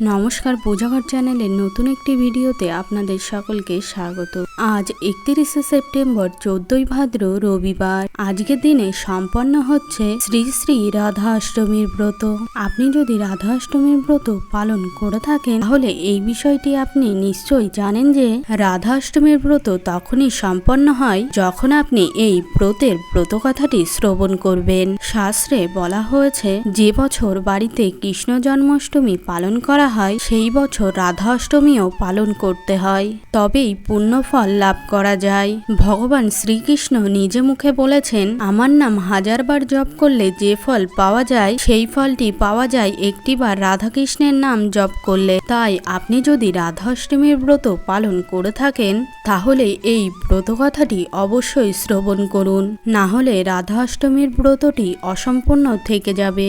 নমস্কার পূজাঘর চ্যানেলের নতুন একটি ভিডিওতে আপনাদের সকলকে স্বাগত। আজ একত্রিশে সেপ্টেম্বর চোদ্দই ভাদ্র রবিবার। আজকের দিনে সম্পন্ন হচ্ছে শ্রী শ্রী রাধা অষ্টমীর ব্রত। আপনি যদি রাধা অষ্টমীর ব্রত পালন করে থাকেন, তাহলে এই বিষয়টি আপনি নিশ্চয়ই জানেন যে রাধা অষ্টমীর ব্রত তখনই সম্পন্ন হয় যখন আপনি এই ব্রতের ব্রত কথাটি শ্রবণ করবেন। শাস্ত্রে বলা হয়েছে, যে বছর বাড়িতে কৃষ্ণ জন্মাষ্টমী পালন করা হয়, সেই বছর রাধা অষ্টমীও পালন করতে হয়। তবেই পুণ্য ফল লাভ করা যায়। ভগবান শ্রীকৃষ্ণ নিজে মুখে বলেছেন, আমার নাম হাজারবার জপ করলে যে ফল পাওয়া যায়, সেই ফলটি পাওয়া যায় একটিবার রাধাকৃষ্ণের নাম জপ করলে। তাই আপনি যদি রাধা অষ্টমীর ব্রত পালন করে থাকেন, তাহলে এই ব্রত কথাটি অবশ্যই শ্রবণ করুন। না হলে রাধা অষ্টমীর ব্রতটি অসম্পূর্ণ থেকে যাবে।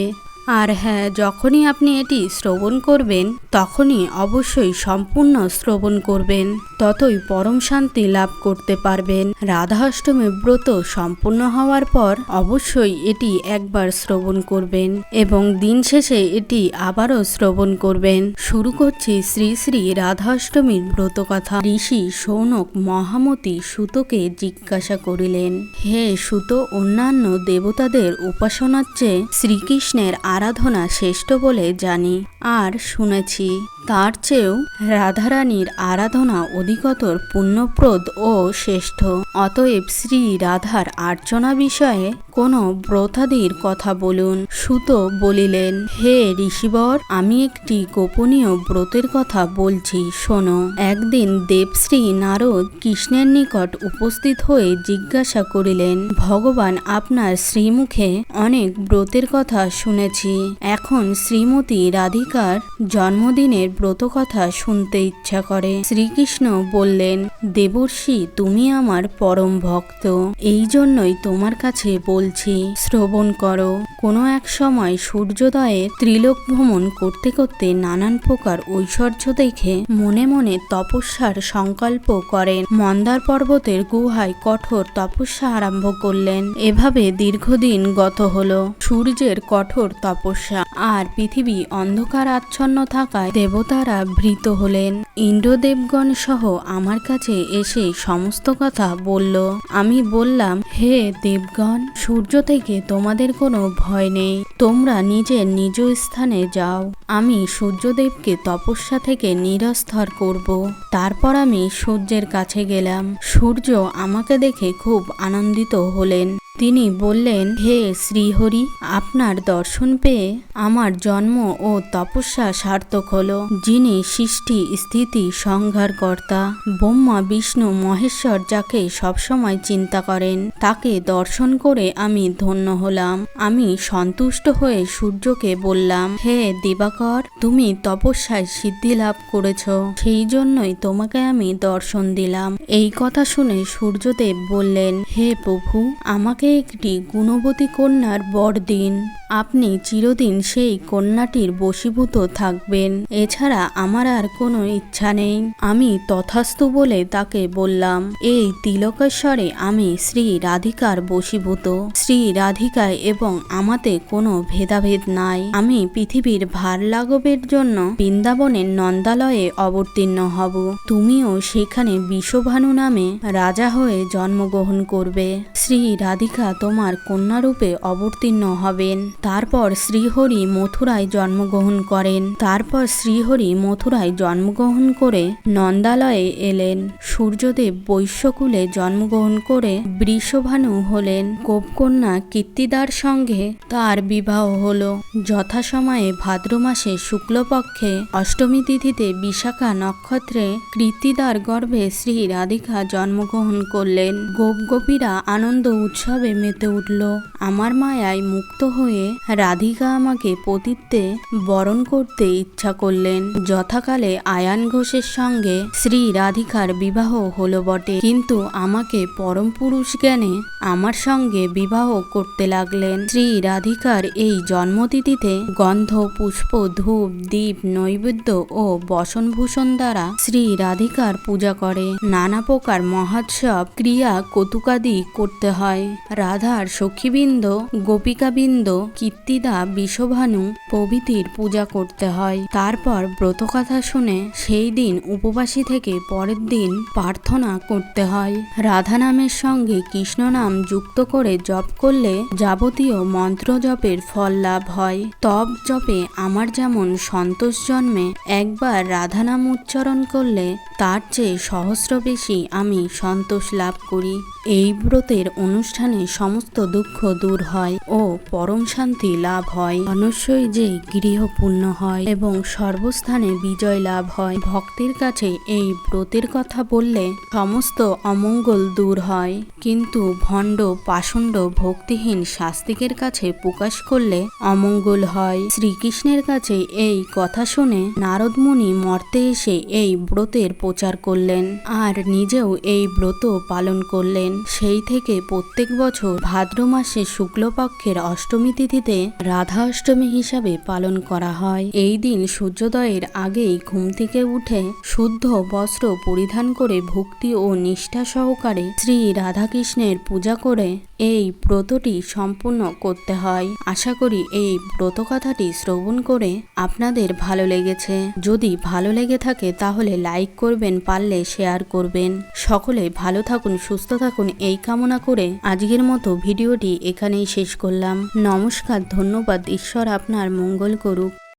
আর হ্যাঁ যখনই আপনি এটি শ্রবণ করবেন, তখনই অবশ্যই সম্পূর্ণ শ্রবণ করবেন। ততই পরম শান্তি লাভ করতে পারবেন। রাধা অষ্টমী ব্রত সম্পূর্ণ হওয়ার পর অবশ্যই এটি একবার শ্রবণ করবেন এবং দিন শেষে এটি আবারও শ্রবণ করবেন। শুরু করছি শ্রী শ্রী রাধা অষ্টমীর ব্রত কথা ঋষি সৌনক মহামতি সুতকে জিজ্ঞাসা করিলেন, হে সুত, অন্যান্য দেবতাদের উপাসনার চেয়ে শ্রীকৃষ্ণের আরাধনা শ্রেষ্ঠ বলে জানি। আর শুনেছি, তার চেয়েও রাধারানীর আরাধনা অধিকতর পুণ্যপ্রদ ও শ্রেষ্ঠ। অতএব শ্রী রাধার আর্চনা বিষয়ে কোনো ব্রতাদির কথা বলুন। সুত বলিলেন, হে ঋষিবর, আমি একটি গোপনীয় ব্রতের কথা বলছি, শোনো। একদিন দেবশ্রী নারদ কৃষ্ণের নিকট উপস্থিত হয়ে জিজ্ঞাসা করিলেন, ভগবান, আপনার শ্রীমুখে অনেক ব্রতের কথা শুনেছি। এখন শ্রীমতী রাধিকার জন্মদিনের ব্রত কথা শুনতে ইচ্ছা করে। শ্রীকৃষ্ণ বললেন, দেবর্ষি, তুমি আমার পরম ভক্ত। এই জন্যই তোমার কাছে বলছি, শ্রবণ করো। কোনো এক সময় সূর্যোদয়ে ত্রিলোক ভ্রমণ করতে করতে নানান প্রকার ঐশ্বর্য দেখে মনে মনে তপস্যার সংকল্প করেন। মন্দার পর্বতের গুহায় কঠোর তপস্যা আরম্ভ করলেন। এভাবে দীর্ঘদিন গত হলো। সূর্যের কঠোর তপস্যা আর পৃথিবী অন্ধকার আচ্ছন্ন থাকায় দেবতারা ভৃত হলেন। ইন্দ্রদেবগণ সহ আমার কাছে এসে সমস্ত কথা বলল। আমি বললাম, হে দেবগণ সূর্য থেকে তোমাদের কোনো ভয় নেই। তোমরা নিজের নিজ স্থানে যাও। আমি সূর্যদেবকে তপস্যা থেকে নিরস্তর করব। তারপর আমি সূর্যের কাছে গেলাম। সূর্য আমাকে দেখে খুব আনন্দিত হলেন। তিনি বললেন, হে শ্রীহরি, আপনার দর্শন পেয়ে আমার জন্ম ও তপস্যা সার্থক হল, যিনি সৃষ্টি, স্থিতি, সংহারকর্তা, ব্রহ্মা, বিষ্ণু, মহেশ্বর যাকে সবসময় চিন্তা করেন, তাকে দর্শন করে আমি ধন্য হলাম। আমি সন্তুষ্ট হয়ে সূর্যকে বললাম, হে দিবাকর, তুমি তপস্যায় সিদ্ধি লাভ করেছ, সেই জন্যই তোমাকে আমি দর্শন দিলাম। এই কথা শুনে সূর্যদেব বললেন, হে প্রভু, আমাকে একটি গুণবতী কন্যার বর দিন আপনি চিরদিন সেই কন্যাটির বশীভূত থাকবেন। এছাড়া আমার আর কোনো ইচ্ছা নেই। আমি তথাস্তু বলে তাকে বললাম, এই তিলকেশ্বরে আমি শ্রী রাধিকার বশীভূত। শ্রী রাধিকায় এবং আমাতে কোনো ভেদাভেদ নাই। আমি পৃথিবীর ভার লাঘবের জন্য বৃন্দাবনের নন্দালয়ে অবতীর্ণ হব। তুমিও সেখানে বিশ্বভানু নামে রাজা হয়ে জন্মগ্রহণ করবে। শ্রী রাধিকা তোমার কন্যারূপে অবতীর্ণ হবেন। তারপর শ্রীহরি মথুরায় জন্মগ্রহণ করেন। তারপর শ্রীহরি মথুরায় জন্মগ্রহণ করে নন্দালয়ে এলেন। সূর্যদেব বৈশ্যকুলে জন্মগ্রহণ করে বৃষভানু হলেন। গোপকন্যা কীর্তিদার সঙ্গে তার বিবাহ হল। যথাসময়ে ভাদ্র মাসে শুক্লপক্ষে অষ্টমী তিথিতে বিশাখা নক্ষত্রে কীর্তিদার গর্ভে শ্রী রাধিকা জন্মগ্রহণ করলেন। গোপ গোপীরা আনন্দ উৎসবে মেতে উঠল। আমার মায়ায় মুক্ত হয়ে রাধিকা আমাকে পতিত্বে বরণ করতে ইচ্ছা করলেন। যথাকালে আয়ান ঘোষের সঙ্গে শ্রী রাধিকার বিবাহ হলো বটে। কিন্তু আমাকে পরম পুরুষ জ্ঞানে আমার সঙ্গে বিবাহ করতে লাগলেন। শ্রী রাধিকার এই জন্মতিথিতে গন্ধ, পুষ্প, ধূপ, দীপ, নৈবেদ্য ও বসনভূষণ দ্বারা শ্রী রাধিকার পূজা করে। নানা প্রকার মহোৎসব, ক্রিয়া, কৌতুকাদি করতে হয়। রাধার সখীবৃন্দ, গোপিকাবৃন্দ, কীর্তিদা, বিষভানু প্রভৃতির পূজা করতে হয়। তারপর ব্রতকথা শুনে সেই দিন উপবাসী থেকে পরের দিন প্রার্থনা করতে হয়। রাধা নামের সঙ্গে কৃষ্ণ নাম যুক্ত করে জপ করলে যাবতীয় মন্ত্র জপের ফল লাভ হয়। তব জপে আমার যেমন সন্তোষ জন্মে, একবার রাধা নাম উচ্চারণ করলে তার চেয়ে সহস্র বেশি আমি সন্তোষ লাভ করি। এই ব্রতের অনুষ্ঠানে সমস্ত দুঃখ দূর হয় ও পরম শান্তি লাভ হয়। মনুষ্যই যে গৃহপূর্ণ হয় এবং সর্বস্থানে বিজয় লাভ হয়। ভক্তের কাছে এই ব্রতের কথা বললে সমস্ত অমঙ্গল দূর হয়। কিন্তু ভণ্ড পাষণ্ড ভক্তিহীন শাস্তিকের কাছে প্রকাশ করলে অমঙ্গল হয়। শ্রীকৃষ্ণের কাছে এই কথা শুনে নারদ মুনি মর্তে এসে এই ব্রতের প্রচার করলেন আর নিজেও এই ব্রত পালন করলেন। সেই থেকে প্রত্যেক বছর ভাদ্র মাসে শুক্লপক্ষের অষ্টমী তিথিতে রাধা অষ্টমী হিসাবে পালন করা হয়। এই দিন সূর্যোদয়ের আগেই ঘুম থেকে উঠে শুদ্ধ বস্ত্র পরিধান করে ভক্তি ও নিষ্ঠা সহকারে শ্রী রাধাকৃষ্ণের পূজা করে এই ব্রতটি সম্পূর্ণ করতে হয়। আশা করি এই ব্রত কথাটি শ্রবণ করে আপনাদের ভালো লেগেছে। যদি ভালো লেগে থাকে তাহলে লাইক করবেন, পারলে শেয়ার করবেন। সকলে ভালো থাকুন, সুস্থ থাকুন, এই কামনা করে আজকের মতো ভিডিওটি এখানেই শেষ করলাম। নমস্কার, ধন্যবাদ, ঈশ্বর আপনার মঙ্গল করুক।